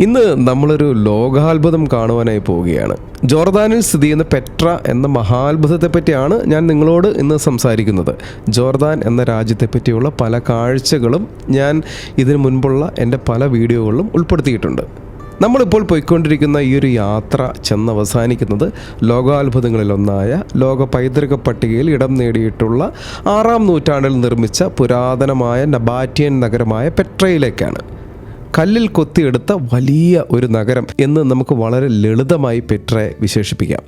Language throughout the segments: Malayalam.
ഇന്ന് നമ്മളൊരു ലോകാത്ഭുതം കാണുവാനായി പോവുകയാണ്. ജോർദാനിൽ സ്ഥിതി ചെയ്യുന്ന പെട്ര എന്ന മഹാത്ഭുതത്തെ പറ്റിയാണ് ഞാൻ നിങ്ങളോട് ഇന്ന് സംസാരിക്കുന്നത്. ജോർദാൻ എന്ന രാജ്യത്തെ പറ്റിയുള്ള പല കാഴ്ചകളും ഞാൻ ഇതിനു മുൻപുള്ള എന്റെ പല വീഡിയോകളിലും ഉൾപ്പെടുത്തിയിട്ടുണ്ട്. നമ്മളിപ്പോൾ പോയിക്കൊണ്ടിരിക്കുന്ന ഈ ഒരു യാത്ര ചെന്നവസാനിക്കുന്നത് ലോകാത്ഭുതങ്ങളിലൊന്നായ ലോക പൈതൃക പട്ടികയിൽ ഇടം നേടിയിട്ടുള്ള ആറാം നൂറ്റാണ്ടിൽ നിർമ്മിച്ച പുരാതനമായ നബാറ്റിയൻ നഗരമായ പെട്രയിലേക്കാണ്. കല്ലിൽ കൊത്തിയെടുത്ത വലിയ ഒരു നഗരം എന്ന് നമുക്ക് വളരെ ലളിതമായി പെട്രയെ വിശേഷിപ്പിക്കാം.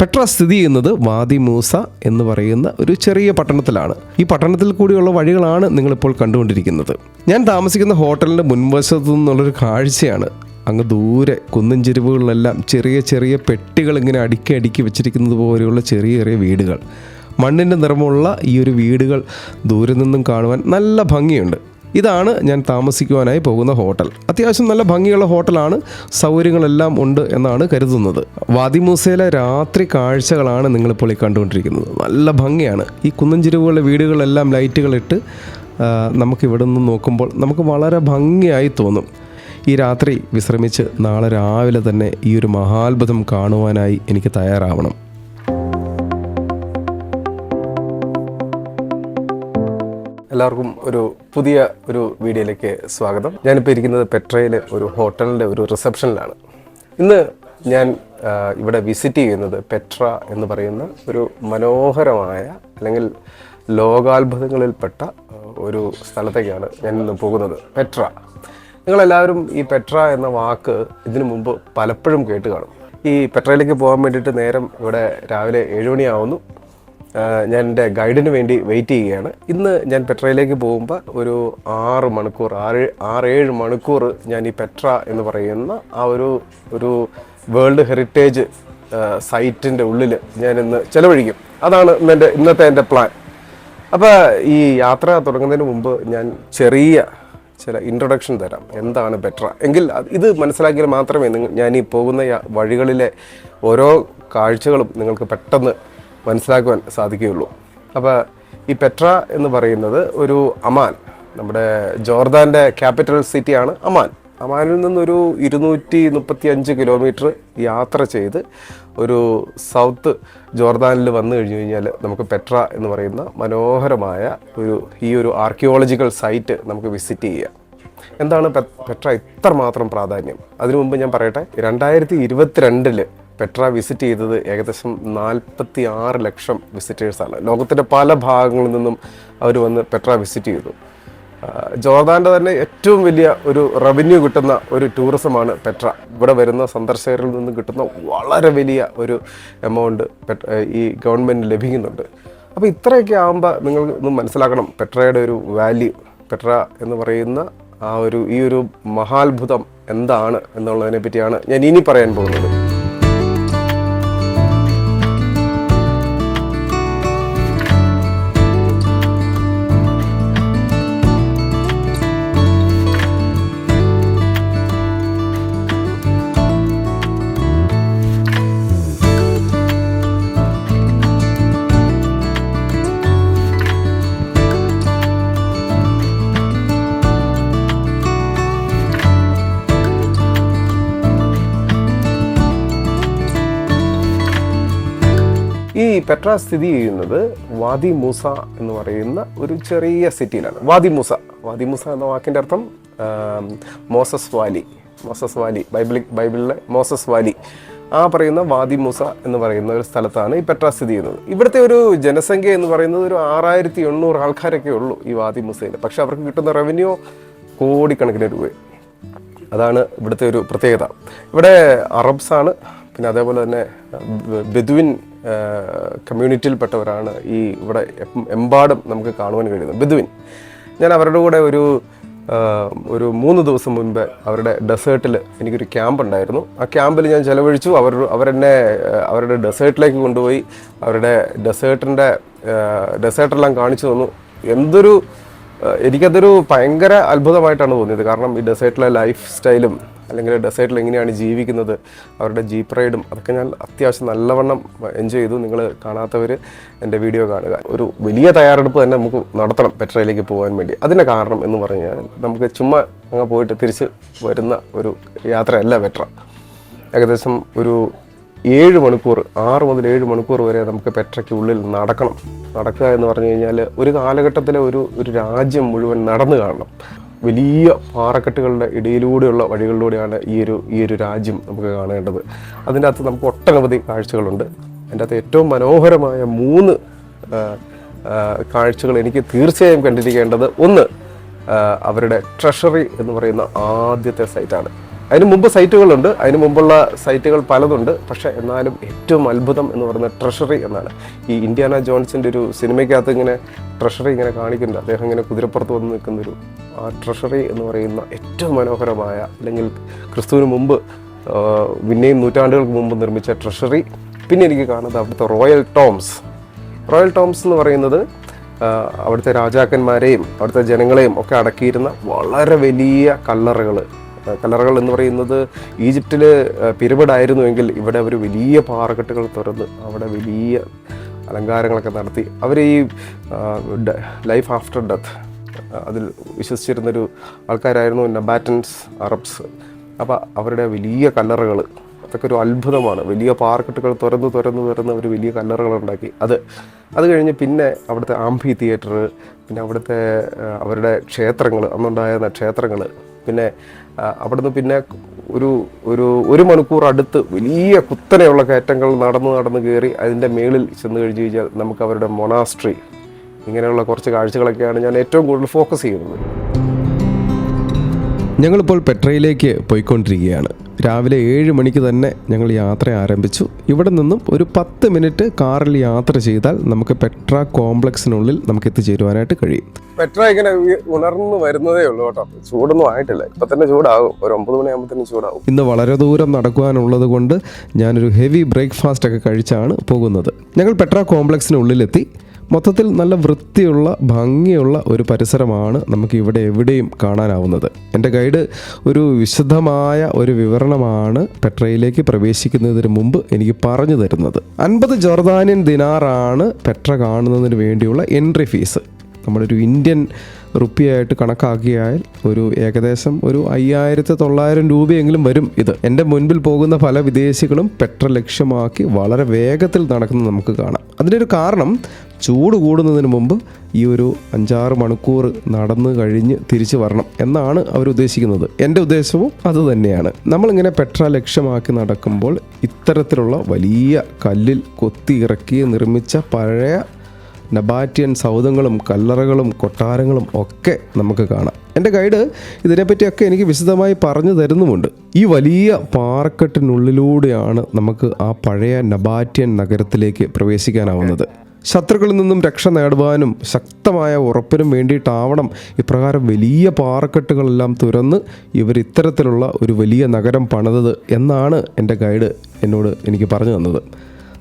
പെട്ര സ്ഥിതി ചെയ്യുന്നത് വാദി മൂസ എന്ന് പറയുന്ന ഒരു ചെറിയ പട്ടണത്തിലാണ്. ഈ പട്ടണത്തിൽ കൂടിയുള്ള വഴികളാണ് നിങ്ങളിപ്പോൾ കണ്ടുകൊണ്ടിരിക്കുന്നത്. ഞാൻ താമസിക്കുന്ന ഹോട്ടലിന്റെ മുൻവശത്തു നിന്നുള്ളൊരു കാഴ്ചയാണ്. അങ്ങ് ദൂരെ കുന്നിൻ ചെരുവുകളിലെല്ലാം ചെറിയ ചെറിയ പെട്ടികൾ ഇങ്ങനെ അടുക്കി അടുക്കി വെച്ചിരിക്കുന്നത് പോലെയുള്ള ചെറിയ ചെറിയ വീടുകൾ. മണ്ണിന്റെ നിറമുള്ള ഈ ഒരു വീടുകൾ ദൂരെ നിന്നും കാണുവാൻ നല്ല ഭംഗിയുണ്ട്. ഇതാണ് ഞാൻ താമസിക്കുവാനായി പോകുന്ന ഹോട്ടൽ. അത്യാവശ്യം നല്ല ഭംഗിയുള്ള ഹോട്ടലാണ്. സൗകര്യങ്ങളെല്ലാം ഉണ്ട് എന്നാണ് കരുതുന്നത്. വാദിമൂസയിലെ രാത്രി കാഴ്ചകളാണ് നിങ്ങളിപ്പോൾ ഈ കണ്ടുകൊണ്ടിരിക്കുന്നത്. നല്ല ഭംഗിയാണ്. ഈ കുന്നഞ്ചിരിവുകളുടെ വീടുകളെല്ലാം ലൈറ്റുകളിട്ട് നമുക്കിവിടെ നിന്ന് നോക്കുമ്പോൾ നമുക്ക് വളരെ ഭംഗിയായി തോന്നും. ഈ രാത്രി വിശ്രമിച്ച് നാളെ രാവിലെ തന്നെ ഈ ഒരു മഹാത്ഭുതം കാണുവാനായി എനിക്ക് തയ്യാറാവണം. എല്ലാവർക്കും ഒരു പുതിയ ഒരു വീഡിയോയിലേക്ക് സ്വാഗതം. ഞാനിപ്പോൾ ഇരിക്കുന്നത് പെട്രയിലെ ഒരു ഹോട്ടലിന്റെ ഒരു റിസപ്ഷനിലാണ്. ഇന്ന് ഞാൻ ഇവിടെ വിസിറ്റ് ചെയ്യുന്നത് പെട്ര എന്ന് പറയുന്ന ഒരു മനോഹരമായ അല്ലെങ്കിൽ ലോകാത്ഭുതങ്ങളിൽപ്പെട്ട ഒരു സ്ഥലത്തേക്കാണ് ഞാൻ ഇന്ന് പോകുന്നത്. പെട്ര. നിങ്ങളെല്ലാവരും ഈ പെട്ര എന്ന വാക്ക് ഇതിനു മുമ്പ് പലപ്പോഴും കേട്ട് കാണും. ഈ പെട്രയിലേക്ക് പോകാൻ വേണ്ടിയിട്ട് നേരം ഇവിടെ രാവിലെ ഏഴുമണിയാവുന്നു ഞാൻ എന്റെ ഗൈഡിന് വേണ്ടി വെയിറ്റ് ചെയ്യുകയാണ്. ഇന്ന് ഞാൻ പെട്രയിലേക്ക് പോകുമ്പോൾ ഒരു ആറ് മണിക്കൂർ ആറ് ആറേഴ് മണിക്കൂർ ഞാൻ ഈ പെട്ര എന്ന് പറയുന്ന ആ ഒരു ഒരു വേൾഡ് ഹെറിറ്റേജ് സൈറ്റിന്റെ ഉള്ളിൽ ഞാൻ ഇന്ന് ചിലവഴിക്കും. അതാണ് ഇന്നെന്റെ ഇന്നത്തെ എന്റെ പ്ലാൻ അപ്പോൾ ഈ യാത്ര തുടങ്ങുന്നതിന് മുമ്പ് ഞാൻ ചെറിയ ചില ഇൻട്രൊഡക്ഷൻ തരാം. എന്താണ് ബെറ്റർ എങ്കിൽ ഇത് മനസ്സിലാക്കിയാൽ മാത്രമേ ഞാൻ ഈ പോകുന്ന വഴികളിലെ ഓരോ കാഴ്ചകളും നിങ്ങൾക്ക് പെട്ടെന്ന് മനസ്സിലാക്കുവാൻ സാധിക്കുകയുള്ളൂ. അപ്പോൾ ഈ പെട്ര എന്ന് പറയുന്നത് ഒരു അമാൻ നമ്മുടെ ജോർദാന്റെ ക്യാപിറ്റൽ സിറ്റിയാണ് അമാൻ. അമാനിൽ നിന്നൊരു ഇരുന്നൂറ്റി മുപ്പത്തി അഞ്ച് കിലോമീറ്റർ യാത്ര ചെയ്ത് ഒരു സൗത്ത് ജോർദാനിൽ വന്നു കഴിഞ്ഞു കഴിഞ്ഞാൽ നമുക്ക് പെട്ര എന്ന് പറയുന്ന മനോഹരമായ ഒരു ഈ ഒരു ആർക്കിയോളജിക്കൽ സൈറ്റ് നമുക്ക് വിസിറ്റ് ചെയ്യാം. എന്താണ് പെട്ര ഇത്രമാത്രം പ്രാധാന്യം? അതിനു മുമ്പ് ഞാൻ പറയട്ടെ രണ്ടായിരത്തി ഇരുപത്തിരണ്ടിൽ പെട്ര വിസിറ്റ് ചെയ്തത് ഏകദേശം നാൽപ്പത്തി ആറ് ലക്ഷം വിസിറ്റേഴ്സാണ് ലോകത്തിന്റെ പല ഭാഗങ്ങളിൽ നിന്നും അവർ വന്ന് പെട്ര വിസിറ്റ് ചെയ്തു. ജോർദാന്റെ തന്നെ ഏറ്റവും വലിയ ഒരു റവന്യൂ കിട്ടുന്ന ഒരു ടൂറിസമാണ് പെട്ര. ഇവിടെ വരുന്ന സന്ദർശകരിൽ നിന്ന് കിട്ടുന്ന വളരെ വലിയ ഒരു എമൗണ്ട് ഈ ഗവൺമെന്റ് ലഭിക്കുന്നുണ്ട്. അപ്പോൾ ഇത്രയൊക്കെ ആകുമ്പോൾ നിങ്ങൾ ഒന്ന് മനസ്സിലാക്കണം പെട്രയുടെ ഒരു വാല്യൂ പെട്ര എന്ന് പറയുന്ന ആ ഒരു ഈ ഒരു മഹാത്ഭുതം എന്താണ് എന്നുള്ളതിനെ പറ്റിയാണ് ഞാൻ ഇനി പറയാൻ പോകുന്നത്. പെട്ര സ്ഥിതി ചെയ്യുന്നത് വാദി മൂസ എന്ന് പറയുന്ന ഒരു ചെറിയ സിറ്റിയിലാണ്. വാദി മൂസ. വാദി മൂസ എന്ന വാക്കിന്റെ അർത്ഥം മോസസ് വാലി. Moses Valley. ബൈബിളിൽ ബൈബിളിലെ മോസസ് വാലി. ആ പറയുന്ന വാദി മൂസ എന്ന് പറയുന്ന ഒരു സ്ഥലത്താണ് ഈ പെട്ര സ്ഥിതി ചെയ്യുന്നത്. ഇവിടുത്തെ ഒരു ജനസംഖ്യ എന്ന് പറയുന്നത് ഒരു ആറായിരത്തി എണ്ണൂറ് ആൾക്കാരൊക്കെ ഉള്ളൂ ഈ വാദി മൂസയിൽ. പക്ഷെ അവർക്ക് കിട്ടുന്ന റവന്യൂ കോടിക്കണക്കിന് രൂപ. അതാണ് ഇവിടുത്തെ ഒരു പ്രത്യേകത. ഇവിടെ അറബ്സാണ് പിന്നെ അതേപോലെ തന്നെ ബെദുവിൻ കമ്മ്യൂണിറ്റിയിൽപ്പെട്ടവരാണ് ഈ ഇവിടെ എമ്പാടും നമുക്ക് കാണുവാൻ കഴിയുന്നത്. ബിദുവിൻ ഞാൻ അവരുടെ കൂടെ ഒരു ഒരു മൂന്ന് ദിവസം മുൻപ് അവരുടെ ഡെസേർട്ടിൽ എനിക്കൊരു ക്യാമ്പ് ഉണ്ടായിരുന്നു. ആ ക്യാമ്പിൽ ഞാൻ ചിലവഴിച്ചു. അവർ അവരെന്നെ അവരുടെ ഡെസേർട്ടിലേക്ക് കൊണ്ടുപോയി. അവരുടെ ഡെസേർട്ടിന്റെ ഡെസേർട്ടെല്ലാം കാണിച്ചു തന്നു. എന്തൊരു എനിക്കതൊരു ഭയങ്കര അത്ഭുതമായിട്ടാണ് തോന്നിയത്. കാരണം ഈ ഡെസേർട്ടിലെ ലൈഫ് സ്റ്റൈലും അല്ലെങ്കിൽ ഡെസേർട്ടിൽ എങ്ങനെയാണ് ജീവിക്കുന്നത് അവരുടെ ജീപ്പ് റൈഡും അതൊക്കെ ഞാൻ അത്യാവശ്യം നല്ലവണ്ണം എൻജോയ് ചെയ്തു. നിങ്ങൾ കാണാത്തവർ എന്റെ വീഡിയോ കാണുക. ഒരു വലിയ തയ്യാറെടുപ്പ് തന്നെ നമുക്ക് നടത്തണം പെട്രയിലേക്ക് പോകാൻ വേണ്ടി. അതിന്റെ കാരണം എന്ന് പറഞ്ഞാൽ നമുക്ക് ചുമ്മാ അങ്ങ് പോയിട്ട് തിരിച്ച് വരുന്ന ഒരു യാത്രയല്ല പെട്ര ഏകദേശം ഒരു ഏഴ് മണിക്കൂർ ആറ് മുതൽ ഏഴ് മണിക്കൂർ വരെ നമുക്ക് പെട്രയ്ക്ക് ഉള്ളിൽ നടക്കണം. നടക്കുക എന്ന് പറഞ്ഞു കഴിഞ്ഞാൽ ഒരു കാലഘട്ടത്തിലെ ഒരു ഒരു രാജ്യം മുഴുവൻ നടന്നു കാണണം. വലിയ പാറക്കെട്ടുകളുടെ ഇടയിലൂടെയുള്ള വഴികളിലൂടെയാണ് ഈ ഒരു ഈ ഒരു രാജ്യം നമുക്ക് കാണേണ്ടത്. അതിന്റെ അകത്ത് നമുക്ക് ഒട്ടനവധി കാഴ്ചകളുണ്ട്. അതിന്റെ അകത്ത് ഏറ്റവും മനോഹരമായ മൂന്ന് കാഴ്ചകൾ എനിക്ക് തീർച്ചയായും കണ്ടിരിക്കേണ്ടത്. ഒന്ന് അവരുടെ ട്രഷറി എന്ന് പറയുന്ന ആദ്യത്തെ സൈറ്റാണ്. അതിന് മുമ്പ് സൈറ്റുകളുണ്ട്. അതിന് മുമ്പുള്ള സൈറ്റുകൾ പലതുണ്ട്. പക്ഷേ എന്നാലും ഏറ്റവും അത്ഭുതം എന്ന് പറയുന്നത് ട്രഷറി എന്നാണ്. ഈ ഇന്ത്യാന ജോൺസിന്റെ ഒരു സിനിമയ്ക്കകത്ത് ഇങ്ങനെ ട്രഷറി ഇങ്ങനെ കാണിക്കുന്നുണ്ട്. അദ്ദേഹം ഇങ്ങനെ കുതിരപ്പുറത്ത് വന്ന് നിൽക്കുന്നൊരു ആ ട്രഷറി എന്ന് പറയുന്ന ഏറ്റവും മനോഹരമായ അല്ലെങ്കിൽ ക്രിസ്തുവിന് മുമ്പ് പിന്നെയും നൂറ്റാണ്ടുകൾക്ക് മുമ്പ് നിർമ്മിച്ച ട്രഷറി. പിന്നെ എനിക്ക് കാണുന്നത് അവിടുത്തെ റോയൽ ടോംസ്. റോയൽ ടോംസ് എന്ന് പറയുന്നത് അവിടുത്തെ രാജാക്കന്മാരെയും അവിടുത്തെ ജനങ്ങളെയും ഒക്കെ അടക്കിയിരുന്ന വളരെ വലിയ കല്ലറകൾ കല്ലറകൾ എന്ന് പറയുന്നത് ഈജിപ്തിൽ പിരമിഡായിരുന്നുവെങ്കിൽ ഇവിടെ അവർ വലിയ പാറക്കെട്ടുകൾ തുറന്ന് അവിടെ വലിയ അലങ്കാരങ്ങളൊക്കെ നടത്തി. അവർ ഈ ലൈഫ് ആഫ്റ്റർ ഡെത്ത് അതിൽ വിശ്വസിച്ചിരുന്നൊരു ആൾക്കാരായിരുന്നു നബാറ്റൻസ് അറബ്സ്. അപ്പോൾ അവരുടെ വലിയ കല്ലറകൾ അതൊക്കെ ഒരു അത്ഭുതമാണ്. വലിയ പാർക്കെട്ടുകൾ തുറന്ന് തുറന്ന് തുറന്ന് അവർ വലിയ കല്ലറകൾ ഉണ്ടാക്കി. അത് അത് കഴിഞ്ഞ് പിന്നെ അവിടുത്തെ ആംഫി തിയേറ്റർ പിന്നെ അവിടുത്തെ അവരുടെ ക്ഷേത്രങ്ങൾ അന്നുണ്ടായിരുന്ന ക്ഷേത്രങ്ങൾ പിന്നെ അവിടുന്ന് പിന്നെ ഒരു ഒരു ഒരു മണിക്കൂർ അടുത്ത് വലിയ കുത്തനെയുള്ള കയറ്റങ്ങൾ നടന്ന് നടന്ന് കയറി അതിന്റെ മേളിൽ ചെന്ന് കഴിഞ്ഞ് കഴിഞ്ഞാൽ നമുക്ക് അവരുടെ മൊണാസ്ട്രി ഇങ്ങനെയുള്ള കുറച്ച് കാഴ്ചകളൊക്കെയാണ് ഞാൻ ഏറ്റവും കൂടുതൽ ഫോക്കസ് ചെയ്യുന്നത്. ഞങ്ങളിപ്പോൾ പെട്രയിലേക്ക് പോയിക്കൊണ്ടിരിക്കുകയാണ്. രാവിലെ ഏഴ് മണിക്ക് തന്നെ ഞങ്ങൾ യാത്ര ആരംഭിച്ചു. ഇവിടെ നിന്നും ഒരു പത്ത് മിനിറ്റ് കാറിൽ യാത്ര ചെയ്താൽ നമുക്ക് പെട്ര കോംപ്ലക്സിനുള്ളിൽ നമുക്ക് എത്തിച്ചേരുവാനായിട്ട് കഴിയും. പെട്ര ഇങ്ങനെ ഉണർന്നു വരുന്നതേ ഉള്ളൂ കേട്ടോ. ചൂടൊന്നും ആയിട്ടില്ല. ഇപ്പൊ തന്നെ ചൂടാകും. ഒരു ഒമ്പത് തന്നെ ചൂടാകും. ഇന്ന് വളരെ ദൂരം നടക്കുവാനുള്ളത് കൊണ്ട് ഞാനൊരു ഹെവി ബ്രേക്ക്ഫാസ്റ്റ് ഒക്കെ കഴിച്ചാണ് പോകുന്നത്. ഞങ്ങൾ പെട്ര കോംപ്ലക്സിനുള്ളിലെത്തി. മൊത്തത്തിൽ നല്ല വൃത്തിയുള്ള ഭംഗിയുള്ള ഒരു പരിസരമാണ് നമുക്ക് ഇവിടെ എവിടെയും കാണാനാവുന്നത്. എന്റെ ഗൈഡ് ഒരു വിശദമായ ഒരു വിവരണമാണ് പെട്രയിലേക്ക് പ്രവേശിക്കുന്നതിന് മുമ്പ് എനിക്ക് പറഞ്ഞു തരുന്നത്. അൻപത് ജോർദാനിയൻ ദിനാറാണ് പെട്ര കാണുന്നതിന് വേണ്ടിയുള്ള എൻട്രി ഫീസ്. നമ്മളൊരു ഇന്ത്യൻ റുപ്പിയായിട്ട് കണക്കാക്കിയാൽ ഒരു ഏകദേശം ഒരു അയ്യായിരത്തി തൊള്ളായിരം രൂപയെങ്കിലും വരും ഇത്. എന്റെ മുൻപിൽ പോകുന്ന പല വിദേശികളും പെട്ര ലക്ഷ്യമാക്കി വളരെ വേഗത്തിൽ നടക്കുന്നത് നമുക്ക് കാണാം. അതിന്റെ ഒരു കാരണം ചൂട് കൂടുന്നതിന് മുമ്പ് ഈ ഒരു അഞ്ചാറ് മണിക്കൂർ നടന്നു കഴിഞ്ഞ് തിരിച്ചു വരണം എന്നാണ് അവർ ഉദ്ദേശിക്കുന്നത്. എന്റെ ഉദ്ദേശവും അത് തന്നെയാണ്. നമ്മളിങ്ങനെ പെട്ര ലക്ഷ്യമാക്കി നടക്കുമ്പോൾ ഇത്തരത്തിലുള്ള വലിയ കല്ലിൽ കൊത്തി ഇറക്കി നിർമ്മിച്ച പഴയ നബാറ്റിയൻ സൗധങ്ങളും കല്ലറകളും കൊട്ടാരങ്ങളും ഒക്കെ നമുക്ക് കാണാം. എന്റെ ഗൈഡ് ഇതിനെപ്പറ്റിയൊക്കെ എനിക്ക് വിശദമായി പറഞ്ഞു തരുന്നുമുണ്ട്. ഈ വലിയ പാറക്കെട്ടിനുള്ളിലൂടെയാണ് നമുക്ക് ആ പഴയ നബാറ്റിയൻ നഗരത്തിലേക്ക് പ്രവേശിക്കാനാവുന്നത്. ശത്രുക്കളിൽ നിന്നും രക്ഷ നേടുവാനും ശക്തമായ ഉറപ്പിനും വേണ്ടിയിട്ടാവണം ഇപ്രകാരം വലിയ പാറക്കെട്ടുകളെല്ലാം തുറന്ന് ഇവർ ഇത്തരത്തിലുള്ള ഒരു വലിയ നഗരം പണിതത് എന്നാണ് എന്റെ ഗൈഡ് എന്നോട് എനിക്ക് പറഞ്ഞു തന്നത്.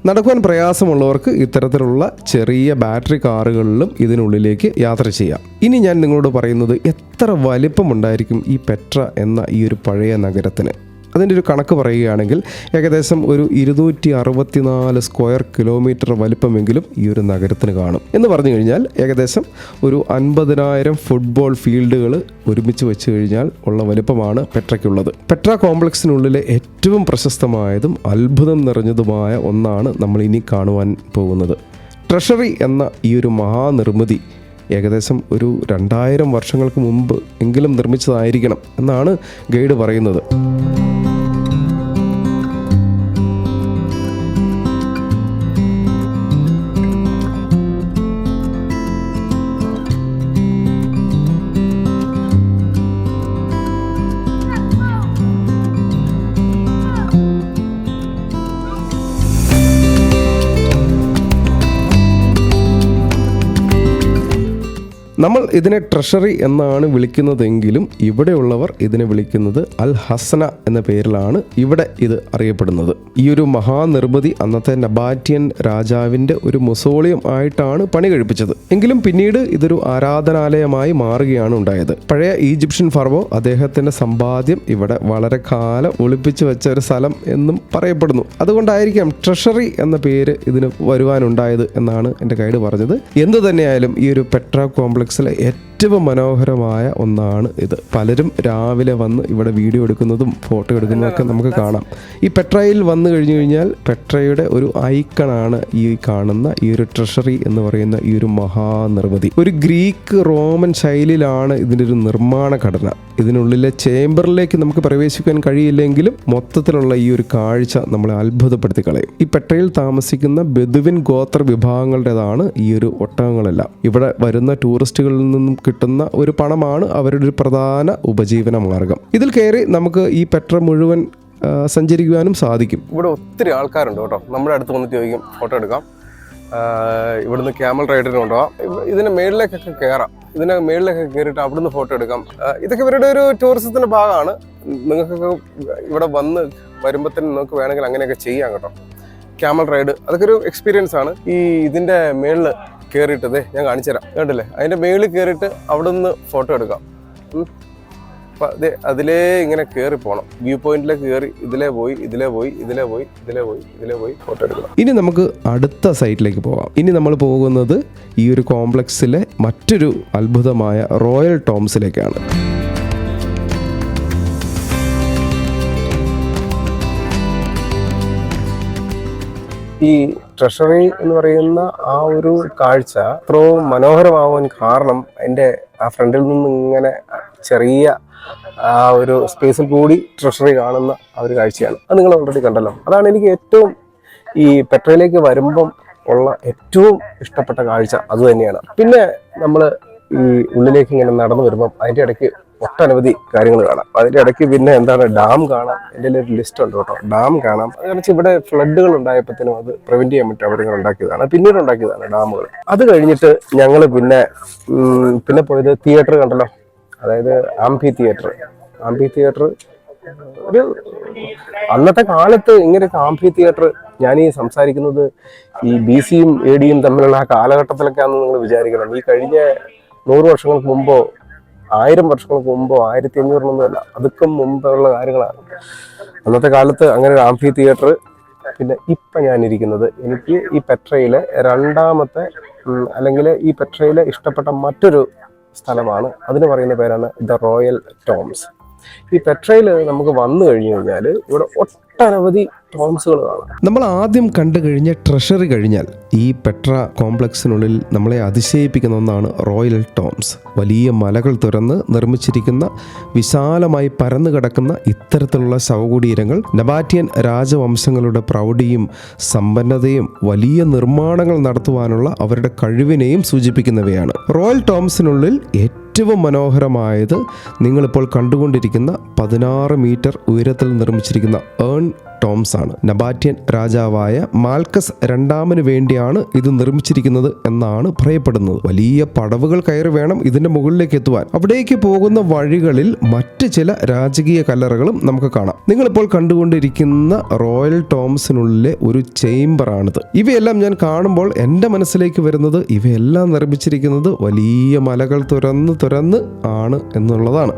നടക്കുവാൻ പ്രയാസമുള്ളവർക്ക് ഇത്തരത്തിലുള്ള ചെറിയ ബാറ്ററി കാറുകളിലും ഇതിനുള്ളിലേക്ക് യാത്ര ചെയ്യാം. ഇനി ഞാൻ നിങ്ങളോട് പറയുന്നത് എത്ര വലിപ്പമുണ്ടായിരിക്കും ഈ പെട്ര എന്ന ഈ ഒരു പഴയ നഗരത്തിന്? അതിന്റെ ഒരു കണക്ക് പറയുകയാണെങ്കിൽ ഏകദേശം ഒരു ഇരുന്നൂറ്റി അറുപത്തിനാല് സ്ക്വയർ കിലോമീറ്റർ വലിപ്പമെങ്കിലും ഈ ഒരു നഗരത്തിന് കാണും. എന്ന് പറഞ്ഞു കഴിഞ്ഞാൽ ഏകദേശം ഒരു അൻപതിനായിരം ഫുട്ബോൾ ഫീൽഡുകൾ ഒരുമിച്ച് വെച്ച് കഴിഞ്ഞാൽ ഉള്ള വലിപ്പമാണ് പെട്രയ്ക്കുള്ളത്. പെട്ര കോംപ്ലക്സിനുള്ളിലെ ഏറ്റവും പ്രശസ്തമായതും അത്ഭുതം നിറഞ്ഞതുമായ ഒന്നാണ് നമ്മൾ ഇനി കാണുവാൻ പോകുന്നത്. ട്രഷറി എന്ന ഈ ഒരു മഹാനിർമ്മിതി ഏകദേശം ഒരു രണ്ടായിരം വർഷങ്ങൾക്ക് മുമ്പ് എങ്കിലും നിർമ്മിച്ചതായിരിക്കണം എന്നാണ് ഗൈഡ് പറയുന്നത്. ട്രഷറി എന്നാണ് വിളിക്കുന്നതെങ്കിലും ഇവിടെയുള്ളവർ ഇതിനെ വിളിക്കുന്നത് അൽ ഹസന എന്ന പേരിലാണ് ഇവിടെ ഇത് അറിയപ്പെടുന്നത്. ഈ ഒരു മഹാനിർമ്മിതി അന്നത്തെ നബാറ്റിയൻ രാജാവിന്റെ ഒരു മുസോളിയം ആയിട്ടാണ് പണി കഴിപ്പിച്ചത്. എങ്കിലും പിന്നീട് ഇതൊരു ആരാധനാലയമായി മാറുകയാണ് ഉണ്ടായത്. പഴയ ഈജിപ്ഷ്യൻ ഫർവോ അദ്ദേഹത്തിന്റെ സമ്പാദ്യം ഇവിടെ വളരെ കാലം ഒളിപ്പിച്ചു വെച്ച ഒരു സ്ഥലം എന്നും പറയപ്പെടുന്നു. അതുകൊണ്ടായിരിക്കാം ട്രഷറി എന്ന പേര് ഇതിന് വരുവാനുണ്ടായത് എന്നാണ് എന്റെ ഗൈഡ് പറഞ്ഞത്. എന്തു തന്നെയായാലും ഈ ഒരു പെട്ര കോംപ്ലക്സിലെ ഏറ്റവും മനോഹരമായ ഒന്നാണ് ഇത്. പലരും രാവിലെ വന്ന് ഇവിടെ വീഡിയോ എടുക്കുന്നതും ഫോട്ടോ എടുക്കുന്നതൊക്കെ നമുക്ക് കാണാം. ഈ പെട്രയിൽ വന്നു കഴിഞ്ഞു കഴിഞ്ഞാൽ പെട്രയുടെ ഒരു ഐക്കണാണ് ഈ കാണുന്ന ഈ ഒരു ട്രഷറി എന്ന് പറയുന്ന ഈ ഒരു മഹാനിർമ്മിതി. ഒരു ഗ്രീക്ക് റോമൻ ശൈലിയിലാണ് ഇതിന്റെ ഒരു നിർമ്മാണ ഘടന. ഇതിനുള്ളിലെ ചേംബറിലേക്ക് നമുക്ക് പ്രവേശിക്കാൻ കഴിയില്ലെങ്കിലും മൊത്തത്തിലുള്ള ഈ ഒരു കാഴ്ച നമ്മളെ അത്ഭുതപ്പെടുത്തി കളയും. ഈ പെട്രയിൽ താമസിക്കുന്ന ബെദുവിൻ ഗോത്ര വിഭാഗങ്ങളുടേതാണ് ഈ ഒരു ഒട്ടകങ്ങളെല്ലാം. ഇവിടെ വരുന്ന ടൂറിസ്റ്റുകളിൽ നിന്നും കിട്ടുന്ന ഒരു പണമാണ് അവരുടെ ഒരു പ്രധാന ഉപജീവന മാർഗം. ഇതിൽ കയറി നമുക്ക് ഈ പെട്ര മുഴുവൻ സഞ്ചരിക്കുവാനും സാധിക്കും. ഇവിടെ ഒത്തിരി ആൾക്കാരുണ്ട് കേട്ടോ. നമ്മുടെ അടുത്ത് വന്നിട്ട് ചോദിക്കും ഫോട്ടോ എടുക്കാം. ഇവിടുന്ന് ക്യാമൽ റൈഡറിന് കൊണ്ടുപോകാം. ഇതിന് മേളിലേക്കൊക്കെ കയറാം. ഇതിന് മേളിലേക്കൊക്കെ കയറിയിട്ട് അവിടുന്ന് ഫോട്ടോ എടുക്കാം. ഇതൊക്കെ ഇവരുടെ ഒരു ടൂറിസത്തിന്റെ ഭാഗമാണ്. നിങ്ങൾക്കൊക്കെ ഇവിടെ വന്ന് വരുമ്പോഴത്തേനും നിങ്ങൾക്ക് വേണമെങ്കിൽ അങ്ങനെയൊക്കെ ചെയ്യാം കേട്ടോ. ക്യാമൽ റൈഡ് അതൊക്കെ ഒരു എക്സ്പീരിയൻസ് ആണ്. ഈ ഇതിന്റെ മേളിൽ കയറിയിട്ട് ദേ ഞാൻ കാണിച്ചു തരാം കണ്ടില്ലേ? അതിന്റെ മേളിൽ കയറിയിട്ട് അവിടെ നിന്ന് ഫോട്ടോ എടുക്കാം അപ്പൊ അതെ അതിലേ ഇങ്ങനെ കയറി പോകണം വ്യൂ പോയിന്റിലേക്ക് കയറി ഇതിലേ പോയി ഇതിലേ പോയി ഇതിലേ പോയി ഇതിലേ പോയി ഇതിലേ പോയി ഫോട്ടോ എടുക്കണം. ഇനി നമുക്ക് അടുത്ത സൈറ്റിലേക്ക് പോകാം ഇനി നമ്മൾ പോകുന്നത് ഈ ഒരു കോംപ്ലക്സിലെ മറ്റൊരു അത്ഭുതമായ റോയൽ ടോംസിലേക്കാണ് ഈ ട്രഷറി എന്ന് പറയുന്ന ആ ഒരു കാഴ്ച അത്രയും മനോഹരമാവാൻ കാരണം എന്റെ ആ ഫ്രണ്ടിൽ നിന്ന് ഇങ്ങനെ ചെറിയ ആ ഒരു സ്പേസിൽ കൂടി ട്രഷറി കാണുന്ന ആ ഒരു കാഴ്ചയാണ്. അത് നിങ്ങൾ ഓൾറെഡി കണ്ടല്ലോ. അതാണ് എനിക്ക് ഏറ്റവും ഈ പെട്രയിലേക്ക് വരുമ്പം ഉള്ള ഏറ്റവും ഇഷ്ടപ്പെട്ട കാഴ്ച. അതുതന്നെയാണ് പിന്നെ നമ്മൾ ഈ ഉള്ളിലേക്ക് ഇങ്ങനെ നടന്നു വരുമ്പം അതിന്റെ ഇടയ്ക്ക് ഒട്ടനവധി കാര്യങ്ങൾ കാണാം. അതിന്റെ ഇടയ്ക്ക് പിന്നെ എന്താണ് ഡാം കാണാം. എന്റെ ഒരു ലിസ്റ്റ് ഉണ്ട് കേട്ടോ. ഡാം കാണാം. കാരണം ഇവിടെ ഫ്ലഡുകൾ ഉണ്ടായപ്പോഴത്തേനും അത് പ്രിവെന്റ് ചെയ്യാൻ പറ്റും. അവരിങ്ങനെ ഉണ്ടാക്കിയതാണ്. പിന്നീട് ഉണ്ടാക്കിയതാണ് ഡാമുകൾ. അത് കഴിഞ്ഞിട്ട് ഞങ്ങൾ പിന്നെ പിന്നെ പോയത് തിയേറ്റർ കണ്ടല്ലോ. അതായത് ആംഫി തിയേറ്റർ ആംഫി തിയേറ്റർ ഒരു അന്നത്തെ കാലത്ത് ഇങ്ങനെയൊക്കെ ആംഫി തിയേറ്റർ ഞാൻ ഈ സംസാരിക്കുന്നത് ഈ ബി സിയും എ ഡിയും തമ്മിലുള്ള ആ കാലഘട്ടത്തിലൊക്കെയാണെന്ന് നിങ്ങൾ വിചാരിക്കണം. ഈ കഴിഞ്ഞ നൂറ് വർഷങ്ങൾക്ക് മുമ്പോ ആയിരം വർഷങ്ങൾക്ക് മുമ്പോ ആയിരത്തി അഞ്ഞൂറിനൊന്നുമല്ല അതൊക്കെ മുമ്പുള്ള കാര്യങ്ങളാണ്. അന്നത്തെ കാലത്ത് അങ്ങനെ ഒരു ആംഫി തിയേറ്റർ പിന്നെ ഇപ്പം ഞാനിരിക്കുന്നത് എനിക്ക് ഈ പെട്രയിലെ രണ്ടാമത്തെ അല്ലെങ്കിൽ ഈ പെട്രയിലെ ഇഷ്ടപ്പെട്ട മറ്റൊരു സ്ഥലമാണ്. അതിന് പറയുന്ന പേരാണ് ദ റോയൽ ടോംസ്. ഈ പെട്രയിൽ നമുക്ക് വന്നു കഴിഞ്ഞു കഴിഞ്ഞാൽ ഇവിടെ ഒട്ടനവധി ടോംസുകൾ കാണാം. നമ്മൾ ആദ്യം കണ്ടു കഴിഞ്ഞ ട്രഷറി കഴിഞ്ഞാൽ ഈ പെട്ര കോംപ്ലക്സിനുള്ളിൽ നമ്മളെ അതിശയിപ്പിക്കുന്ന ഒന്നാണ് റോയൽ ടോംസ്. വലിയ മലകൾ തുറന്ന് നിർമ്മിച്ചിരിക്കുന്ന വിശാലമായി പരന്നു കിടക്കുന്ന ഇത്തരത്തിലുള്ള ശവകുടീരങ്ങൾ നബാറ്റിയൻ രാജവംശങ്ങളുടെ പ്രൗഢിയും സമ്പന്നതയും വലിയ നിർമ്മാണങ്ങൾ നടത്തുവാനുള്ള അവരുടെ കഴിവിനെയും സൂചിപ്പിക്കുന്നവയാണ്. റോയൽ ടോംസിനുള്ളിൽ ഏറ്റവും മനോഹരമായത് നിങ്ങളിപ്പോൾ കണ്ടുകൊണ്ടിരിക്കുന്ന പതിനാറ് മീറ്റർ ഉയരത്തിൽ നിർമ്മിച്ചിരിക്കുന്ന ഏൺ ടോംസ് ആണ് നബാറ്റ്യൻ രാജാവായ മാൽക്കസ് രണ്ടാമന് വേണ്ടിയാണ് ഇത് നിർമ്മിച്ചിരിക്കുന്നത് എന്നാണ് പറയപ്പെടുന്നത്. വലിയ പടവുകൾ കയറി വേണം ഇതിന്റെ മുകളിലേക്ക് എത്തുവാൻ. അവിടേക്ക് പോകുന്ന വഴികളിൽ മറ്റ് ചില രാജകീയ കല്ലറകളും നമുക്ക് കാണാം. നിങ്ങളിപ്പോൾ കണ്ടുകൊണ്ടിരിക്കുന്ന റോയൽ ടോംസിനുള്ളിലെ ഒരു ചേംബറാണിത്. ഇവയെല്ലാം ഞാൻ കാണുമ്പോൾ എന്റെ മനസ്സിലേക്ക് വരുന്നത് ഇവയെല്ലാം നിർമ്മിച്ചിരിക്കുന്നത് വലിയ മലകൾ തുറന്ന് തുറന്ന് ആണ് എന്നുള്ളതാണ്.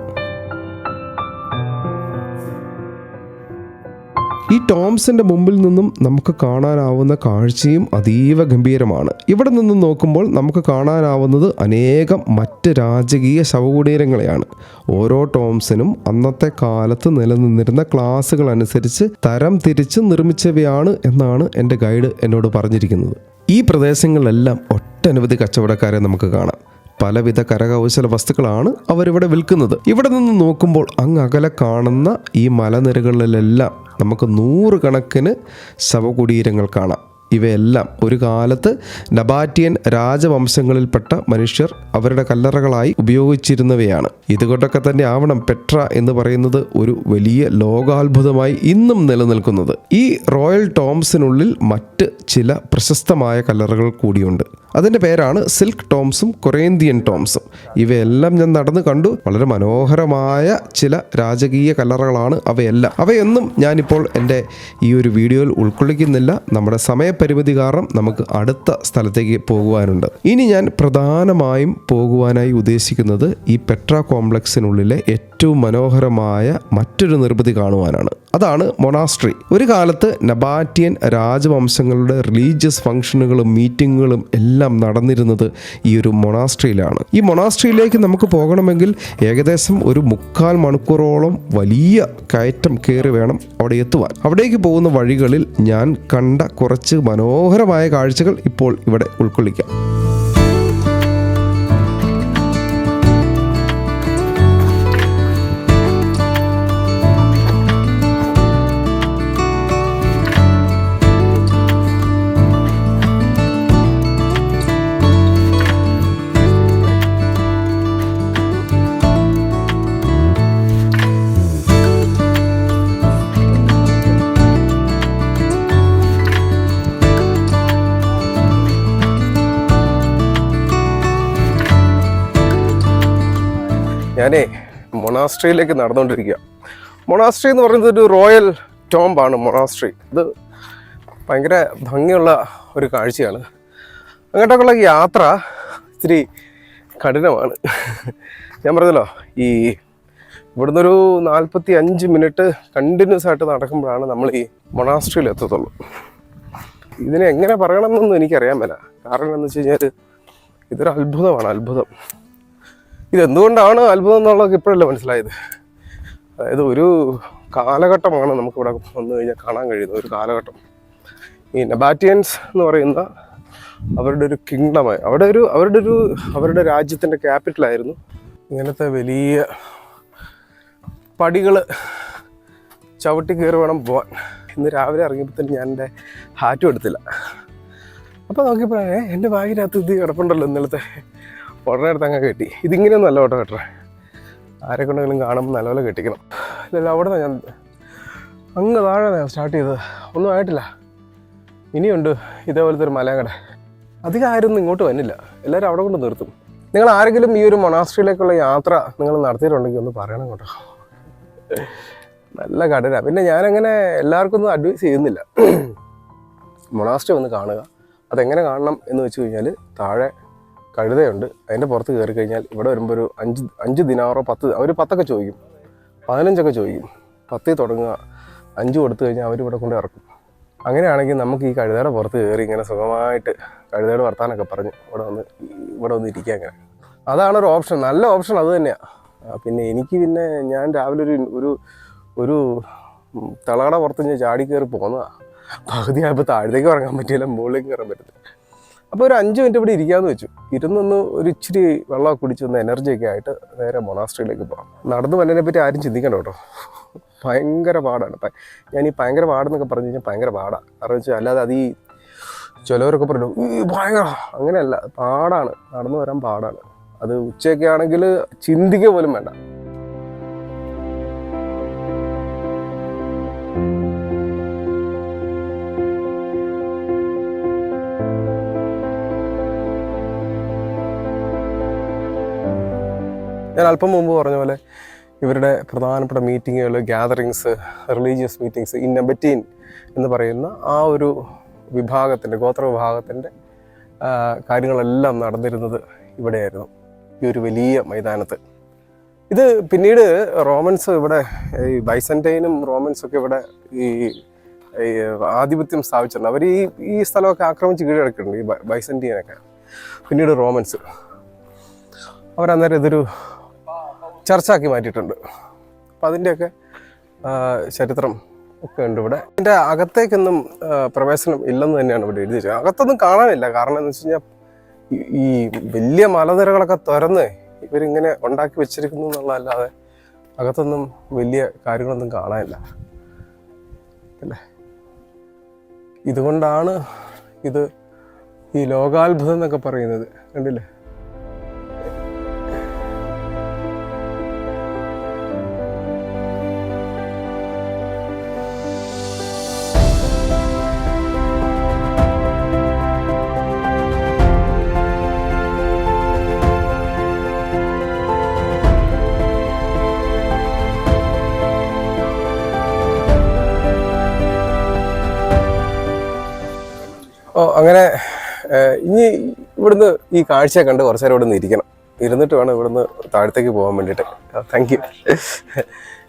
ഈ ടോംസിന്റെ മുമ്പിൽ നിന്നും നമുക്ക് കാണാനാവുന്ന കാഴ്ചയും അതീവ ഗംഭീരമാണ്. ഇവിടെ നിന്നും നോക്കുമ്പോൾ നമുക്ക് കാണാനാവുന്നത് അനേകം മറ്റ് രാജകീയ ശവകുടീരങ്ങളെയാണ്. ഓരോ ടോംസിനും അന്നത്തെ കാലത്ത് നിലനിന്നിരുന്ന ക്ലാസ്സുകൾ അനുസരിച്ച് തരം തിരിച്ച് നിർമ്മിച്ചവയാണ് എന്നാണ് എന്റെ ഗൈഡ് എന്നോട് പറഞ്ഞിരിക്കുന്നത്. ഈ പ്രദേശങ്ങളിലെല്ലാം ഒട്ടനവധി കച്ചവടക്കാരെ നമുക്ക് കാണാം. പലവിധ കരകൗശല വസ്തുക്കളാണ് അവരിവിടെ വിൽക്കുന്നത്. ഇവിടെ നിന്ന് നോക്കുമ്പോൾ അങ്ങ് അകലെ കാണുന്ന ഈ മലനിരകളിലെല്ലാം നമുക്ക് നൂറുകണക്കിന് ശവകുടീരങ്ങൾ കാണാം. ഇവയെല്ലാം ഒരു കാലത്ത് നബാറ്റിയൻ രാജവംശങ്ങളിൽപ്പെട്ട മനുഷ്യർ അവരുടെ കല്ലറകളായി ഉപയോഗിച്ചിരുന്നവയാണ്. ഇതുകൊണ്ടൊക്കെ തന്നെ ആവണം പെട്ര എന്ന് പറയുന്നത് ഒരു വലിയ ലോകാത്ഭുതമായി ഇന്നും നിലനിൽക്കുന്നത്. ഈ റോയൽ ടോംസിനുള്ളിൽ മറ്റ് ചില പ്രശസ്തമായ കല്ലറകൾ കൂടിയുണ്ട്. അതിന്റെ പേരാണ് സിൽക്ക് ടോംസും കൊറേന്തിയൻ ടോംസും. ഇവയെല്ലാം ഞാൻ നടന്നു കണ്ടു. വളരെ മനോഹരമായ ചില രാജകീയ കല്ലറകളാണ് അവയെല്ലാം. അവയൊന്നും ഞാനിപ്പോൾ എന്റെ ഈ ഒരു വീഡിയോയിൽ ഉൾക്കൊള്ളിക്കുന്നില്ല. നമ്മുടെ സമയപരിമിതി കാരണം നമുക്ക് അടുത്ത സ്ഥലത്തേക്ക് പോകുവാനുണ്ട്. ഇനി ഞാൻ പ്രധാനമായും പോകുവാനായി ഉദ്ദേശിക്കുന്നത് ഈ പെട്ര കോംപ്ലക്സിനുള്ളിലെ ഏറ്റവും മനോഹരമായ മറ്റൊരു നിർമ്മിതി കാണുവാനാണ്. അതാണ് മൊണാസ്ട്രി. ഒരു കാലത്ത് നബാറ്റിയൻ രാജവംശങ്ങളുടെ റിലീജിയസ് ഫംഗ്ഷനുകളും മീറ്റിങ്ങുകളും എല്ലാം നടന്നിരുന്നത് ഈ ഒരു മൊണാസ്ട്രിയിലാണ്. ഈ മൊണാസ്ട്രിയിലേക്ക് നമുക്ക് പോകണമെങ്കിൽ ഏകദേശം ഒരു മുക്കാൽ മണിക്കൂറോളം വലിയ കയറ്റം കയറി വേണം അവിടെ എത്തുവാൻ. അവിടേക്ക് പോകുന്ന വഴികളിൽ ഞാൻ കണ്ട കുറച്ച് മനോഹരമായ കാഴ്ചകൾ ഇപ്പോൾ ഇവിടെ ഉൾക്കൊള്ളിക്കാം. ഞാനേ മൊണാസ്ട്രിയിലേക്ക് നടന്നുകൊണ്ടിരിക്കുക. മൊണാസ്ട്രി എന്ന് പറയുന്നത് ഒരു റോയൽ ടോംബാണ് മൊണാസ്ട്രി. ഇത് ഭയങ്കര ഭംഗിയുള്ള ഒരു കാഴ്ചയാണ്. അങ്ങോട്ടൊക്കെയുള്ള യാത്ര ഇത്തിരി കഠിനമാണ്. ഞാൻ പറഞ്ഞല്ലോ ഈ ഇവിടുന്ന് ഒരു നാൽപ്പത്തി അഞ്ച് മിനിറ്റ് കണ്ടിന്യൂസ് ആയിട്ട് നടക്കുമ്പോഴാണ് നമ്മൾ ഈ മൊണാസ്ട്രിയിൽ എത്തത്തുള്ളൂ. ഇതിനെ എങ്ങനെ പറയണമെന്നൊന്നും എനിക്കറിയാൻ മേല. കാരണം എന്താണെന്ന് വെച്ച് കഴിഞ്ഞാൽ ഇതൊരു അത്ഭുതമാണ് അത്ഭുതം. ഇതെന്തുകൊണ്ടാണ് അത്ഭുതം എന്നുള്ളത് ഇപ്പോഴല്ലേ മനസ്സിലായത്? അതായത് ഒരു കാലഘട്ടമാണ് നമുക്കിവിടെ വന്നു കഴിഞ്ഞാൽ കാണാൻ കഴിയുന്നത് ഒരു കാലഘട്ടം. ഈ നബാറ്റിയൻസ് എന്ന് പറയുന്ന അവരുടെ ഒരു കിങ്ഡമായി അവിടെ ഒരു അവരുടെ ഒരു അവരുടെ രാജ്യത്തിന്റെ ക്യാപിറ്റലായിരുന്നു ഇങ്ങനത്തെ വലിയ പടികൾ ചവിട്ടി കയറി വേണം പോവാൻ. ഇന്ന് രാവിലെ ഇറങ്ങിയപ്പോൾ തന്നെ ഞാൻ എന്റെ ഹാറ്റും എടുത്തില്ല. അപ്പോൾ നോക്കിയപ്പോഴേ എന്റെ ബാഗിനകത്ത് ഇത് കിടപ്പുണ്ടല്ലോ ഇന്നലത്തെ എടുത്ത് അങ്ങ് കെട്ടി. ഇതിങ്ങനെയൊന്നും അല്ല ഓട്ടോ കേട്ടോ ആരെ കൊണ്ടെങ്കിലും കാണുമ്പോൾ നല്ലപോലെ കെട്ടിക്കണം. ഇല്ലല്ല അവിടെ നിന്ന് ഞാൻ അങ്ങ് താഴെ സ്റ്റാർട്ട് ചെയ്തത്. ഒന്നും ആയിട്ടില്ല. ഇനിയുണ്ട് ഇതേപോലത്തെ ഒരു മലയങ്ങടെ അധികം ആരൊന്നും ഇങ്ങോട്ട് വന്നില്ല. എല്ലാവരും അവിടെ കൊണ്ട് നിർത്തും. നിങ്ങൾ ആരെങ്കിലും ഈ ഒരു മൊണാസ്ട്രിയിലേക്കുള്ള യാത്ര നിങ്ങൾ നടത്തിയിട്ടുണ്ടെങ്കിൽ ഒന്ന് പറയണം കേട്ടോ. നല്ല കടല. പിന്നെ ഞാനങ്ങനെ എല്ലാവർക്കും ഒന്നും അഡ്വൈസ് ചെയ്യുന്നില്ല. മൊണാസ്ട്രി ഒന്ന് കാണുക. അതെങ്ങനെ കാണണം എന്ന് വെച്ച് കഴിഞ്ഞാൽ താഴെ കഴുതയുണ്ട്. അതിന്റെ പുറത്ത് കയറി കഴിഞ്ഞാൽ ഇവിടെ വരുമ്പോൾ ഒരു അഞ്ച് അഞ്ച് ദിനാറോ പത്ത് അവർ പത്തൊക്കെ ചോദിക്കും. പതിനഞ്ചൊക്കെ ചോദിക്കും. പത്തിൽ തുടങ്ങുക. അഞ്ച് കൊടുത്തു കഴിഞ്ഞാൽ അവർ ഇവിടെ കൊണ്ട് ഇറക്കും. അങ്ങനെയാണെങ്കിൽ നമുക്ക് ഈ കഴുതയുടെ പുറത്ത് കയറി ഇങ്ങനെ സുഖമായിട്ട് കഴുതയുടെ വർത്താനൊക്കെ പറഞ്ഞ് ഇവിടെ വന്ന് ഇവിടെ വന്ന് ഇരിക്കുക അങ്ങനെ അതാണ് ഒരു ഓപ്ഷൻ. നല്ല ഓപ്ഷൻ അത് തന്നെയാണ് പിന്നെ എനിക്ക് പിന്നെ ഞാൻ രാവിലെ ഒരു ഒരു ഒരു തളകട പുറത്ത് ഞാൻ ചാടി കയറി പോകുന്നതാണ് പകുതി ആയപ്പോൾ താഴത്തേക്ക് ഇറങ്ങാൻ പറ്റിയില്ല മുകളിലേക്ക് കയറാൻ പറ്റത്തില്ല. അപ്പോൾ ഒരു അഞ്ച് മിനിറ്റ് ഇവിടെ ഇരിക്കാമെന്ന് വെച്ചു. ഇരുന്നൊന്ന് ഒരു ഇച്ചിരി വെള്ളമൊക്കെ എനർജി ഒക്കെ ആയിട്ട് നേരെ മൊണാസ്ട്രിയിലേക്ക് പോകാം. നടന്നു വന്നതിനെ പറ്റി ആരും ചിന്തിക്കണ്ട കേട്ടോ. ഭയങ്കര പാടാണ്. ഞാൻ ഈ ഭയങ്കര പാടെന്നൊക്കെ പറഞ്ഞു കഴിഞ്ഞാൽ ഭയങ്കര പാടാണ് കാരണം വെച്ചാൽ അല്ലാതെ അത് ഈ ചിലവരൊക്കെ പറഞ്ഞു ഈ ഭയങ്കര അങ്ങനെയല്ല പാടാണ്. നടന്നു വരാൻ പാടാണ്. അത് ഉച്ചയൊക്കെ ആണെങ്കിൽ ചിന്തിക്കുക പോലും വേണ്ട. അല്പം മുമ്പ് പറഞ്ഞ പോലെ ഇവരുടെ പ്രധാനപ്പെട്ട മീറ്റിങ്ങുകൾ gatherings religious meetings in Nabataean എന്ന് പറയുന്ന ആ ഒരു വിഭാഗത്തിന്റെ ഗോത്ര വിഭാഗത്തിന്റെ കാര്യങ്ങളെല്ലാം നടന്നിരുന്നത് ഇവിടെയായിരുന്നു. ഈ ഒരു വലിയ മൈതാനത്ത്. ഇത് പിന്നീട് റോമൻസ് ഇവിടെ ഈ ബൈസന്റൈനും റോമൻസൊക്കെ ഇവിടെ ഈ ആധിപത്യം സ്ഥാപിച്ചിട്ടുണ്ട്. അവർ ഈ ഈ സ്ഥലമൊക്കെ ആക്രമിച്ച് കീഴടക്കിയിട്ടുണ്ട് ഈ ബൈസന്റീനൊക്കെ പിന്നീട് റോമൻസ്. അവരന്നേരം ഇതൊരു ചർച്ചാക്കി മാറ്റിയിട്ടുണ്ട്. അപ്പം അതിന്റെയൊക്കെ ചരിത്രം ഒക്കെ ഉണ്ട് ഇവിടെ. ഇതിന്റെ അകത്തേക്കൊന്നും പ്രവേശനം ഇല്ലെന്ന് തന്നെയാണ് ഇവിടെ എഴുതി വെച്ചത്. അകത്തൊന്നും കാണാനില്ല. കാരണം എന്ന് വെച്ച് കഴിഞ്ഞാൽ ഈ വലിയ മലനിരകളൊക്കെ തുറന്ന് ഇവരിങ്ങനെ ഉണ്ടാക്കി വെച്ചിരിക്കുന്നു എന്നുള്ളതല്ലാതെ അകത്തൊന്നും വലിയ കാര്യങ്ങളൊന്നും കാണാനില്ല. അല്ലേ? ഇതുകൊണ്ടാണ് ഇത് ഈ ലോകാത്ഭുതം എന്നൊക്കെ പറയുന്നത്. കണ്ടില്ലേ? അങ്ങനെ ഇനി ഇവിടുന്ന് ഈ കാഴ്ച കണ്ട് കുറച്ചു നേരം ഇവിടുന്ന് ഇരിക്കണം. ഇരുന്നിട്ട് വേണം ഇവിടുന്ന് താഴത്തേക്ക് പോകാൻ വേണ്ടിയിട്ട്. താങ്ക് യു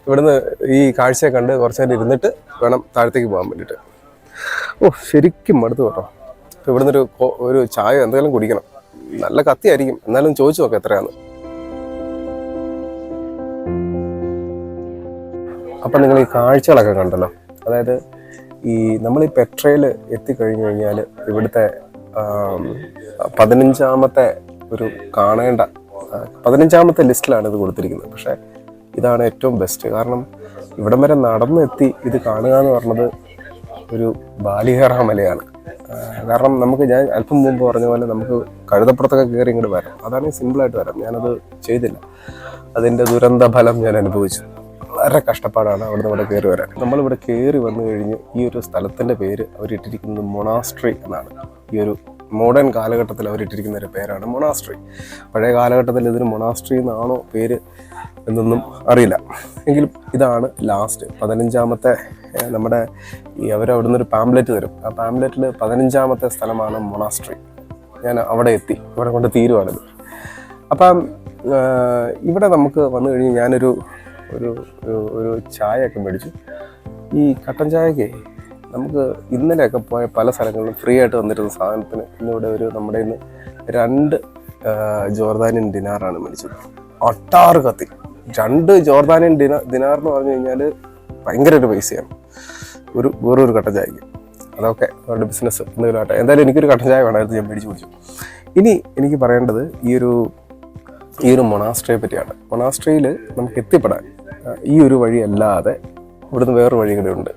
ഇവിടുന്ന് ഈ കാഴ്ച കണ്ട് കുറച്ചു നേരം ഇരുന്നിട്ട് വേണം താഴത്തേക്ക് പോകാൻ വേണ്ടിയിട്ട്. ഓ ശരിക്കും മടുത്തു കേട്ടോ. ഇവിടുന്ന് ഒരു ഒരു ചായ എന്തെങ്കിലും കുടിക്കണം. നല്ല കത്തിയായിരിക്കും. എന്നാലും ചോദിച്ചു നോക്കാം എത്രയാന്ന്. അപ്പം നിങ്ങൾ ഈ കാഴ്ചകളൊക്കെ കണ്ടല്ലോ. അതായത് ഈ നമ്മൾ ഈ പെട്രയിൽ എത്തിക്കഴിഞ്ഞു കഴിഞ്ഞാൽ ഇവിടുത്തെ പതിനഞ്ചാമത്തെ ഒരു കാണേണ്ട പതിനഞ്ചാമത്തെ ലിസ്റ്റിലാണ് ഇത് കൊടുത്തിരിക്കുന്നത്. പക്ഷേ ഇതാണ് ഏറ്റവും ബെസ്റ്റ് കാരണം ഇവിടം വരെ നടന്നെത്തി ഇത് കാണുക എന്ന് പറഞ്ഞത് ഒരു ബാലികേറാ മലയാണ് കാരണം നമുക്ക് ഞാൻ അല്പം മുമ്പ് പറഞ്ഞ പോലെ നമുക്ക് കഴുതപ്പുറത്തൊക്കെ കയറി ഇങ്ങോട്ട് വരാം അതാണ് സിമ്പിളായിട്ട് വരാം. ഞാനത് ചെയ്തില്ല. അതിന്റെ ദുരന്ത ഫലം ഞാൻ അനുഭവിച്ചു. വളരെ കഷ്ടപ്പാടാണ് അവിടുന്ന് ഇവിടെ കയറി വരാൻ. നമ്മളിവിടെ കയറി വന്നു കഴിഞ്ഞ് ഈ ഒരു സ്ഥലത്തിന്റെ പേര് അവരിട്ടിരിക്കുന്നത് മൊണാസ്ട്രി എന്നാണ്. ഈ ഒരു മോഡേൺ കാലഘട്ടത്തിൽ അവരിട്ടിരിക്കുന്ന ഒരു പേരാണ് മൊണാസ്ട്രി പഴയ കാലഘട്ടത്തിൽ ഇതിന് മൊണാസ്ട്രി എന്നാണോ പേര് എന്നൊന്നും അറിയില്ല. എങ്കിലും ഇതാണ് ലാസ്റ്റ് പതിനഞ്ചാമത്തെ നമ്മുടെ ഈ അവർ അവിടുന്ന് ഒരു പാംപ്ലെറ്റ് തരും. ആ പാംപ്ലെറ്റിൽ പതിനഞ്ചാമത്തെ സ്ഥലമാണ് മൊണാസ്ട്രി ഞാൻ അവിടെ എത്തി. ഇവിടെ കൊണ്ട് തീരുവാണിത്. അപ്പം ഇവിടെ നമുക്ക് വന്നു കഴിഞ്ഞ് ഞാനൊരു ഒരു ഒരു- ചായയൊക്കെ മേടിച്ചു. ഈ കട്ടൻ ചായക്ക് നമുക്ക് ഇന്നലെയൊക്കെ പോയ പല സ്ഥലങ്ങളിലും ഫ്രീ ആയിട്ട് വന്നിരുന്ന സാധനത്തിന് ഇന്നിവിടെ ഒരു നമ്മുടെ ഇന്ന് രണ്ട് ജോർദാനിയൻ ദിനാറാണ് മേടിച്ചത്. ഒട്ടാറ് കത്തി. രണ്ട് ജോർദാനിയൻ ദിനാർ ദിനാർ എന്ന് പറഞ്ഞു കഴിഞ്ഞാൽ ഭയങ്കര ഒരു പൈസയാണ്. ഒരു വേറൊരു കട്ടൻ ചായക്ക്. അതൊക്കെ അവരുടെ ബിസിനസ് എന്തെങ്കിലും ആട്ടെ എന്തായാലും എനിക്കൊരു കട്ടൻ ചായ വേണമായിരുന്നു. ഞാൻ മേടിച്ച് കുടിച്ചു. ഇനി എനിക്ക് പറയേണ്ടത് ഈ ഒരു ഈ ഒരു മൊണാസ്ട്രിയെ പറ്റിയാണ്. മൊണാസ്ട്രിയിൽ നമുക്ക് എത്തിപ്പെടാൻ ഈ ഒരു വഴിയല്ലാതെ ഇവിടുന്ന് വേറൊരു വഴി കൂടെ ഉണ്ട്.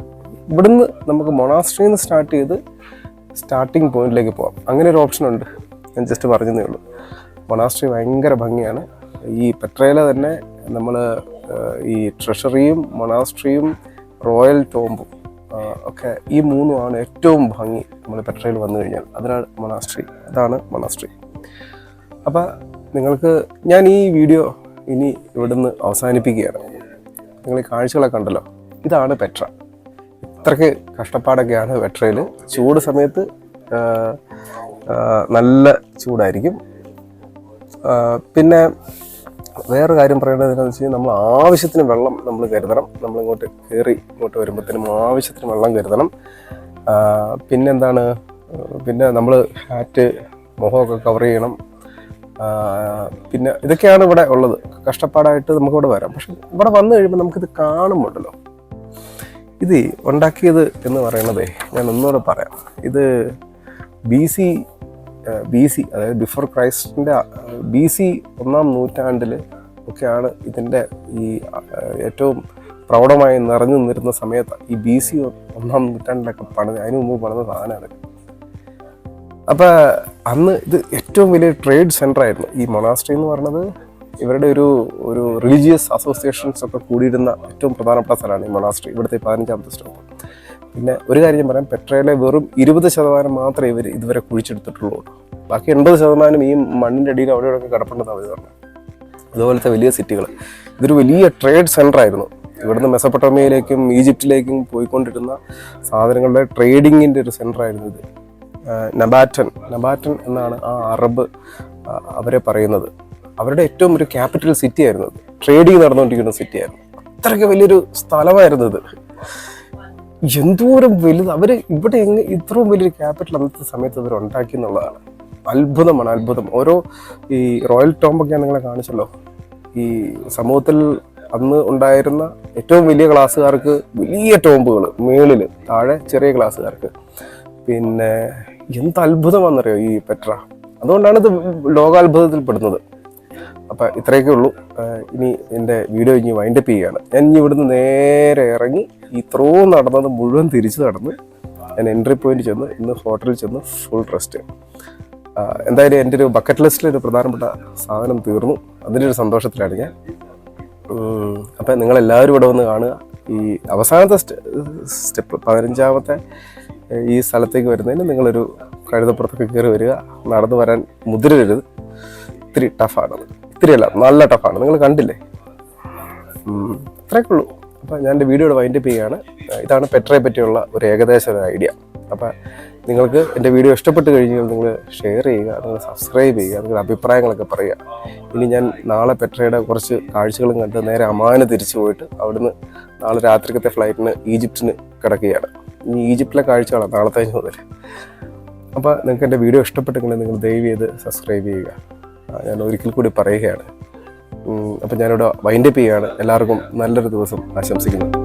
ഇവിടുന്ന് നമുക്ക് മൊണാസ്ട്രിയിൽ നിന്ന് സ്റ്റാർട്ട് ചെയ്ത് സ്റ്റാർട്ടിങ് പോയിന്റിലേക്ക് പോകാം അങ്ങനെ ഒരു ഓപ്ഷൻ ഉണ്ട്. ഞാൻ ജസ്റ്റ് പറഞ്ഞതേ ഉള്ളൂ. മൊണാസ്ട്രി ഭയങ്കര ഭംഗിയാണ്. ഈ പെട്രയില തന്നെ നമ്മൾ ഈ ട്രഷറിയും മൊണാസ്ട്രിയും റോയൽ ടോംബും ഒക്കെ ഈ മൂന്നുമാണ് ഏറ്റവും ഭംഗി നമ്മൾ പെട്രയിൽ വന്നു കഴിഞ്ഞാൽ. അതിനാണ് മൊണാസ്ട്രി. അതാണ് മൊണാസ്ട്രി. അപ്പം നിങ്ങൾക്ക് ഞാൻ ഈ വീഡിയോ ഇനി ഇവിടുന്ന് അവസാനിപ്പിക്കുകയാണ്. നിങ്ങൾ ഈ കാഴ്ചകളൊക്കെ കണ്ടല്ലോ? ഇതാണ് പെട്ര. ഇത്രയ്ക്ക് കഷ്ടപ്പാടൊക്കെയാണ് പെട്രയിൽ ചൂട് സമയത്ത് നല്ല ചൂടായിരിക്കും. പിന്നെ വേറൊരു കാര്യം പറയേണ്ടത് എന്താണെന്ന് വെച്ച് കഴിഞ്ഞാൽ നമ്മൾ ആവശ്യത്തിന് വെള്ളം നമ്മൾ കരുതണം. നമ്മളിങ്ങോട്ട് കയറി ഇങ്ങോട്ട് വരുമ്പോഴത്തേനും ആവശ്യത്തിന് വെള്ളം കരുതണം. പിന്നെന്താണ്? പിന്നെ നമ്മൾ ഹാറ്റ് മുഖമൊക്കെ കവർ ചെയ്യണം. പിന്നെ ഇതൊക്കെയാണ് ഇവിടെ ഉള്ളത്. കഷ്ടപ്പാടായിട്ട് നമുക്കിവിടെ വരാം. പക്ഷെ ഇവിടെ വന്നു കഴിയുമ്പോൾ നമുക്കിത് കാണുമുണ്ടല്ലോ ഇത് ഉണ്ടാക്കിയത് എന്ന് പറയണതേ ഞാൻ ഒന്നുകൂടെ പറയാം. ഇത് ബി സി ബി സി അതായത് ബിഫോർ ക്രൈസ്റ്റിന്റെ ബി സി ഒന്നാം നൂറ്റാണ്ടിൽ ഒക്കെയാണ് ഇതിന്റെ ഈ ഏറ്റവും പ്രൗഢമായി നിറഞ്ഞു നിന്നിരുന്ന സമയത്ത് ഈ ബി സി ഒന്നാം നൂറ്റാണ്ടിലൊക്കെ പണിത് അതിനു മുമ്പ് പണിത സാധനമാണ് അപ്പോൾ അന്ന് ഇത് ഏറ്റവും വലിയ ട്രേഡ് സെന്റർ ആയിരുന്നു. ഈ മൊണാസ്ട്രി എന്ന് പറയുന്നത് ഇവരുടെ ഒരു ഒരു റിലീജിയസ് അസോസിയേഷൻസ് ഒക്കെ കൂടിയിരുന്ന ഏറ്റവും പ്രധാനപ്പെട്ട സ്ഥലമാണ് ഈ മൊണാസ്ട്രി ഇവിടുത്തെ പതിനഞ്ചാമത്തെ സ്റ്റോപ്പ്. പിന്നെ ഒരു കാര്യം ഞാൻ പറയാം പെട്രയിലെ വെറും ഇരുപത് ശതമാനം മാത്രമേ ഇവർ ഇതുവരെ കുഴിച്ചെടുത്തിട്ടുള്ളൂ. ബാക്കി എൺപത് ശതമാനം ഈ മണ്ണിന്റെ അടിയിൽ അവിടെ ഇവിടെയൊക്കെ കിടപ്പുണ്ടെന്ന് അവർ പറഞ്ഞു അതുപോലത്തെ വലിയ സിറ്റികൾ ഇതൊരു വലിയ ട്രേഡ് സെന്റർ ആയിരുന്നു. ഇവിടുന്ന് മെസ്സപ്പൊട്ടോമിയയിലേക്കും ഈജിപ്തിലേക്കും പോയിക്കൊണ്ടിരുന്ന സാധനങ്ങളുടെ ട്രേഡിങ്ങിന്റെ ഒരു സെന്റർ ആയിരുന്നു ഇത്. നബാറ്റൻ നബാറ്റൻ എന്നാണ് ആ അറബ് അവരെ പറയുന്നത്. അവരുടെ ഏറ്റവും ഒരു ക്യാപിറ്റൽ സിറ്റി ആയിരുന്നു ട്രേഡിങ് നടന്നുകൊണ്ടിരിക്കുന്ന സിറ്റി ആയിരുന്നു. അത്രയ്ക്ക് വലിയൊരു സ്ഥലമായിരുന്നു ഇത് എന്തോരം വലുത്. അവർ ഇവിടെ എങ്ങനെ ഇത്രയും വലിയൊരു ക്യാപിറ്റൽ അന്നത്തെ സമയത്ത് അവർ ഉണ്ടാക്കി എന്നുള്ളതാണ്. അത്ഭുതമാണ് അത്ഭുതം. ഓരോ ഈ റോയൽ ടോംബൊക്കെ ഞാൻ നിങ്ങളെ കാണിച്ചല്ലോ. ഈ സമൂഹത്തിൽ അന്ന് ഉണ്ടായിരുന്ന ഏറ്റവും വലിയ ക്ലാസ്സുകാർക്ക് വലിയ ടോംബുകൾ മേളിൽ താഴെ ചെറിയ ക്ലാസ്സുകാർക്ക് പിന്നെ എന്ത് അത്ഭുതമാണെന്നറിയോ ഈ പെട്ര? അതുകൊണ്ടാണ് ഇത് ലോകാത്ഭുതത്തിൽ പെടുന്നത് അപ്പം ഇത്രയൊക്കെ ഉള്ളൂ. ഇനി എന്റെ വീഡിയോ ഇനി വൈൻഡപ്പ് ചെയ്യുകയാണ്. ഞാൻ ഇനി ഇവിടുന്ന് നേരെ ഇറങ്ങി ഇത്രയും നടന്നത് മുഴുവൻ തിരിച്ചു നടന്ന് ഞാൻ എൻട്രി പോയിന്റ് ചെന്ന് ഇന്ന് ഹോട്ടലിൽ ചെന്ന് ഫുൾ റെസ്റ്റ് എന്തായാലും എന്റെ ഒരു ബക്കറ്റ് ലിസ്റ്റിൽ ഒരു പ്രധാനപ്പെട്ട സാധനം തീർന്നു. അതിന്റെ ഒരു സന്തോഷത്തിലാണ് ഞാൻ. അപ്പം നിങ്ങളെല്ലാവരും ഇവിടെ വന്ന് കാണുക. ഈ അവസാനത്തെ സ്റ്റെപ്പ് പതിനഞ്ചാമത്തെ ഈ സ്ഥലത്തേക്ക് വരുന്നതിന് നിങ്ങളൊരു കഴുതപ്പുറത്തൊക്കെ കയറി വരിക. നടന്നു വരാൻ മുതിരരുത്. ഇത്തിരി ടഫാണ് ഇത്തിരി അല്ല നല്ല ടഫാണ് നിങ്ങൾ കണ്ടില്ലേ? ഇത്രയൊക്കെ ഉള്ളൂ. അപ്പം ഞാൻ എന്റെ വീഡിയോയുടെ വൈൻഡപ്പ് ചെയ്യുകയാണ്. ഇതാണ് പെട്രയെ പറ്റിയുള്ള ഒരു ഏകദേശ ഒരു ഐഡിയ അപ്പോൾ നിങ്ങൾക്ക് എന്റെ വീഡിയോ ഇഷ്ടപ്പെട്ട് കഴിഞ്ഞാൽ നിങ്ങൾ ഷെയർ ചെയ്യുക നിങ്ങൾ സബ്സ്ക്രൈബ് ചെയ്യുക നിങ്ങളുടെ അഭിപ്രായങ്ങളൊക്കെ പറയുക. ഇനി ഞാൻ നാളെ പെട്രയുടെ കുറച്ച് കാഴ്ചകളും കണ്ട് നേരെ അമാന തിരിച്ചു പോയിട്ട് അവിടുന്ന് നാളെ രാത്രിക്കത്തെ ഫ്ലൈറ്റിന് ഈജിപ്തിന് കിടക്കുകയാണ്. ഈജിപ്തിലെ കാഴ്ചകളാണ് നാളത്തെ മുതൽ. അപ്പോൾ നിങ്ങൾക്ക് എന്റെ വീഡിയോ ഇഷ്ടപ്പെട്ടെങ്കിൽ നിങ്ങൾ ദയവ് ചെയ്ത് സബ്സ്ക്രൈബ് ചെയ്യുക. ഞാൻ ഒരിക്കൽ കൂടി പറയുകയാണ്. അപ്പോൾ ഞാനിവിടെ വൈൻഡപ്പ് ചെയ്യുകയാണ്. എല്ലാവർക്കും നല്ലൊരു ദിവസം ആശംസിക്കുന്നു.